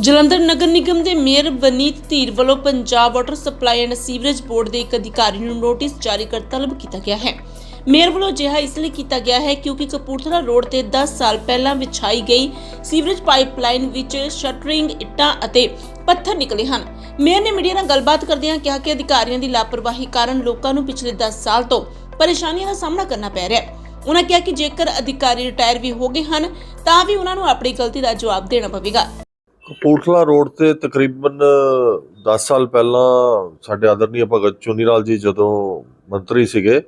ਜਲੰਧਰ ਨਗਰ ਨਿਗਮ ਦੇ ਮੇਅਰ ਬਨੀਤ ਧੀਰ ਵੱਲੋਂ Punjab water supply and sewerage board ਦੇ ਇੱਕ ਅਧਿਕਾਰੀ ਨੂੰ ਨੋਟਿਸ ਜਾਰੀ ਕਰ ਤਲਬ ਕੀਤਾ ਗਿਆ ਹੈ। ਮੇਅਰ ਵੱਲੋਂ ਅਜਿਹਾ ਇਸ ਲਈ ਕੀਤਾ ਗਿਆ ਹੈ ਕਿਉਂਕਿ ਕਪੂਰਥਲਾ ਰੋਡ ਤੇ 10 ਸਾਲ ਪਹਿਲਾਂ ਵਿਛਾਈ ਗਈ ਸੀਵਰੇਜ ਪਾਈਪਲਾਈਨ ਵਿੱਚ ਸ਼ਟਰਿੰਗ, ਇੱਟਾਂ ਅਤੇ ਪੱਥਰ ਨਿਕਲੇ ਹਨ। ਮੇਅਰ ਨੇ ਮੀਡੀਆ ਨਾਲ ਗੱਲਬਾਤ ਕਰਦਿਆਂ ਕਿਹਾ ਕਿ ਅਧਿਕਾਰੀਆਂ ਦੀ ਲਾਪਰਵਾਹੀ ਕਾਰਨ ਲੋਕਾਂ ਨੂੰ ਪਿਛਲੇ 10 ਸਾਲ ਤੋਂ ਪਰੇਸ਼ਾਨੀਆਂ ਦਾ ਸਾਹਮਣਾ ਕਰਨਾ ਪੈ ਰਿਹਾ ਹੈ। ਉਹਨਾਂ ਕਿਹਾ ਕਿ ਜੇਕਰ ਅਧਿਕਾਰੀ ਰਿਟਾਇਰ ਵੀ ਹੋ ਗਏ ਹਨ, ਤਾਂ ਵੀ ਉਹਨਾਂ ਨੂੰ ਆਪਣੀ ਗਲਤੀ ਦਾ ਜਵਾਬ ਦੇਣਾ ਪਵੇਗਾ। ਕਪੂਰਥਲਾ ਰੋਡ ਤੇ ਤਕਰੀਬਨ 10 ਸਾਲ ਪਹਿਲਾਂ ਸਾਡੇ ਆਦਰਨੀय ਭਗਤ ਚੁਨੀਲਾਲ ਜੀ ਜਦੋਂ ਮੰਤਰੀ ਸੀਗੇ,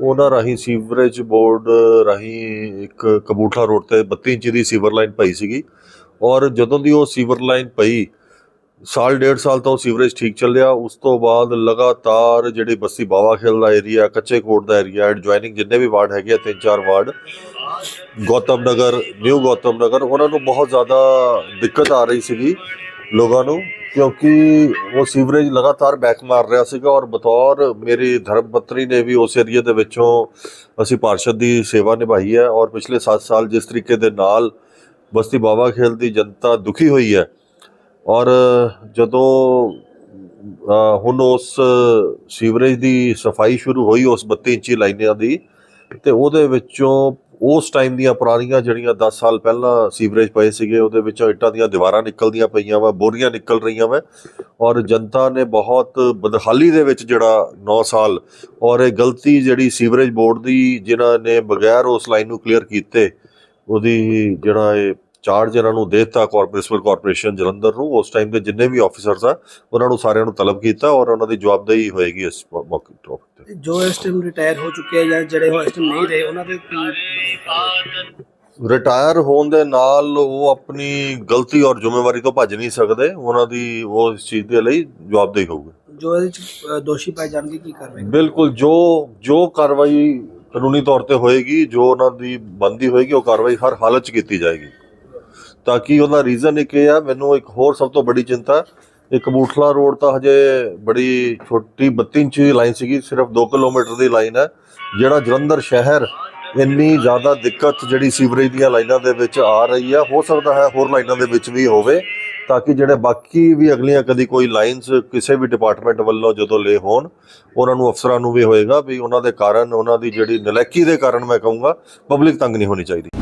ਉਹਨਾਂ ਰਾਹੀਂ ਸੀਵਰੇਜ ਬੋਰਡ ਰਾਹੀਂ ਇੱਕ ਕਪੂਰਥਲਾ ਰੋਡ ਤੇ 32 ਇੰਚ ਦੀ ਸੀਵਰ ਲਾਈਨ ਪਈ ਸੀਗੀ। ਔਰ ਜਦੋਂ ਦੀ ਉਹ ਸੀਵਰ ਲਾਈਨ ਪਈ ਸਾਲ ਡੇਢ ਸਾਲ ਤੋਂ ਸੀਵਰੇਜ ਠੀਕ ਚੱਲਿਆ ਉਸ ਤੋਂ ਬਾਅਦ ਲਗਾਤਾਰ ਜਿਹੜੀ ਬਸਤੀ ਬਾਵਾ ਖੇਲ ਦਾ ਏਰੀਆ ਕੱਚੇ ਕੋਟ ਦਾ ਏਰੀਆ ਐਡਜੋਇਨਿੰਗ ਜਿੰਨੇ ਵੀ ਵਾਰਡ ਹੈਗੇ ਆ, ਤਿੰਨ ਚਾਰ ਵਾਰਡ, ਗੌਤਮ ਨਗਰ ਨਿਊ ਗੌਤਮ ਨਗਰ, ਉਹਨਾਂ ਨੂੰ ਬਹੁਤ ਜ਼ਿਆਦਾ ਦਿੱਕਤ ਆ ਰਹੀ ਸੀਗੀ ਲੋਕਾਂ ਨੂੰ, ਕਿਉਂਕਿ ਉਹ ਸੀਵਰੇਜ ਲਗਾਤਾਰ ਬੈਕ ਮਾਰ ਰਿਹਾ ਸੀਗਾ ਔਰ ਬਤੌਰ ਮੇਰੀ ਧਰਮਪਤਨੀ ਨੇ ਵੀ ਉਸ ਏਰੀਆ ਦੇ ਵਿੱਚੋਂ ਅਸੀਂ ਪਾਰਸ਼ਦ ਦੀ ਸੇਵਾ ਨਿਭਾਈ ਹੈ ਔਰ ਪਿਛਲੇ 7 ਸਾਲ ਜਿਸ ਤਰੀਕੇ ਦੇ ਨਾਲ ਬਸਤੀ ਬਾਵਾ ਖੇਲ ਦੀ ਜਨਤਾ ਦੁਖੀ ਹੋਈ ਹੈ ਔਰ ਜਦੋਂ ਹੁਣ ਉਸ ਸੀਵਰੇਜ ਦੀ ਸਫ਼ਾਈ ਸ਼ੁਰੂ ਹੋਈ, ਉਸ 32 ਇੰਚੀ ਲਾਈਨਾਂ ਦੀ, ਤੇ ਉਹਦੇ ਵਿੱਚੋਂ ਉਸ ਟਾਈਮ ਦੀਆਂ ਪੁਰਾਣੀਆਂ ਜਿਹੜੀਆਂ 10 ਸਾਲ ਪਹਿਲਾਂ ਸੀਵਰੇਜ ਪਏ ਸੀਗੇ, ਉਹਦੇ ਵਿੱਚੋਂ ਇੱਟਾਂ ਦੀਆਂ ਦੀਵਾਰਾਂ ਨਿਕਲਦੀਆਂ ਪਈਆਂ ਵਾ, ਬੋਰੀਆਂ ਨਿਕਲ ਰਹੀਆਂ ਵਾ, ਔਰ ਜਨਤਾ ਨੇ ਬਹੁਤ ਬਦਹਾਲੀ ਦੇ ਵਿੱਚ ਜਿਹੜਾ 9 ਸਾਲ, ਔਰ ਇਹ ਗਲਤੀ ਜਿਹੜੀ ਸੀਵਰੇਜ ਬੋਰਡ ਦੀ, ਜਿਨ੍ਹਾਂ ਨੇ ਬਗੈਰ ਉਸ ਲਾਈਨ ਨੂੰ ਕਲੀਅਰ ਕੀਤੇ, ਉਹਦੀ ਜਿਹੜਾ ਇਹ ਚਾਰਜ ਇਹਨਾਂ ਨੂੰ ਦੇਤਾ ਕਾਰਪੋਰੇਸ਼ਨ ਕਾਰਪੋਰੇਸ਼ਨ ਜਲੰਧਰ ਨੂੰ। ਉਸ ਟਾਈਮ ਦੇ ਜਿੰਨੇ ਵੀ ਆਫੀਸਰਸ ਆ ਉਹਨਾਂ ਨੂੰ ਸਾਰਿਆਂ ਨੂੰ ਤਲਬ ਕੀਤਾ ਔਰ ਉਹਨਾਂ ਦੀ ਜਵਾਬਦੇਹੀ ਹੋਏਗੀ ਇਸ ਮੌਕੇ ਟੌਪਿਕ ਤੇ। ਜੋ ਇਸ ਟਾਈਮ ਰਿਟਾਇਰ ਹੋ ਚੁੱਕੇ ਆ ਜਾਂ ਜਿਹੜੇ ਹੋ ਇਸ ਟਾਈਮ ਨਹੀਂ ਰਹੇ ਉਹਨਾਂ ਦੇ ਕੀ ਰਿਟਾਇਰ ਹੋਣ ਦੇ ਨਾਲ ਉਹ ਆਪਣੀ ਗਲਤੀ ਔਰ ਜ਼ਿੰਮੇਵਾਰੀ ਤੋਂ ਭੱਜ ਨਹੀਂ ਸਕਦੇ। ਉਹਨਾਂ ਦੀ ਉਹ ਇਸ ਚੀਜ਼ ਦੇ ਲਈ ਜਵਾਬਦੇਹੀ ਹੋਊਗੀ। ਜੋ ਇਹਦੇ ਚ ਅ, ਦੋਸ਼ੀ ਪਾਏ ਜਾਣਗੇ ਕੀ ਕਾਰਵਾਈ ਬਿਲਕੁਲ ਜੋ ਜੋ ਕਾਰਵਾਈ ਕਾਨੂੰਨੀ ਤੌਰ ਤੇ ਹੋਏਗੀ ਜੋ ਉਹਨਾਂ ਦੀ ਬੰਦੀ ਹੋਏਗੀ ਉਹ ਕਾਰਵਾਈ ਹਰ ਹਾਲਤ 'ਚ ਕੀਤੀ ਜਾਏਗੀ। ਤਾਂ ਕਿ ਉਹਦਾ ਰੀਜ਼ਨ ਇੱਕ ਇਹ ਆ? ਮੈਨੂੰ ਇੱਕ ਹੋਰ ਸਭ ਤੋਂ ਵੱਡੀ ਚਿੰਤਾ, ਇੱਕ ਕਬੂਠਲਾ ਰੋਡ ਤਾਂ ਹਜੇ ਬੜੀ ਛੋਟੀ 32 ਇੰਚ ਦੀ ਲਾਈਨ ਸੀਗੀ, ਸਿਰਫ 2 ਕਿਲੋਮੀਟਰ ਦੀ ਲਾਈਨ ਹੈ। ਜਿਹੜਾ ਜਲੰਧਰ ਸ਼ਹਿਰ ਇੰਨੀ ਜ਼ਿਆਦਾ ਦਿੱਕਤ ਜਿਹੜੀ ਸੀਵਰੇਜ ਦੀਆਂ ਲਾਈਨਾਂ ਦੇ ਵਿੱਚ ਆ ਰਹੀ ਹੈ ਹੋ ਸਕਦਾ ਹੈ ਹੋਰ ਲਾਈਨਾਂ ਦੇ ਵਿੱਚ ਵੀ ਹੋਵੇ, ਤਾਂ ਕਿ ਜਿਹੜੇ ਬਾਕੀ ਵੀ ਅਗਲੀਆਂ ਕਦੀ ਕੋਈ ਲਾਈਨਸ ਕਿਸੇ ਵੀ ਡਿਪਾਰਟਮੈਂਟ ਵੱਲੋਂ ਜਦੋਂ ਲੇ ਹੋਣ, ਉਹਨਾਂ ਨੂੰ ਅਫਸਰਾਂ ਨੂੰ ਵੀ ਹੋਏਗਾ ਵੀ ਉਹਨਾਂ ਦੇ ਕਾਰਨ, ਉਹਨਾਂ ਦੀ ਜਿਹੜੀ ਨਲੈਕੀ ਦੇ ਕਾਰਨ ਮੈਂ ਕਹੂੰਗਾ ਪਬਲਿਕ ਤੰਗ ਨਹੀਂ ਹੋਣੀ ਚਾਹੀਦੀ।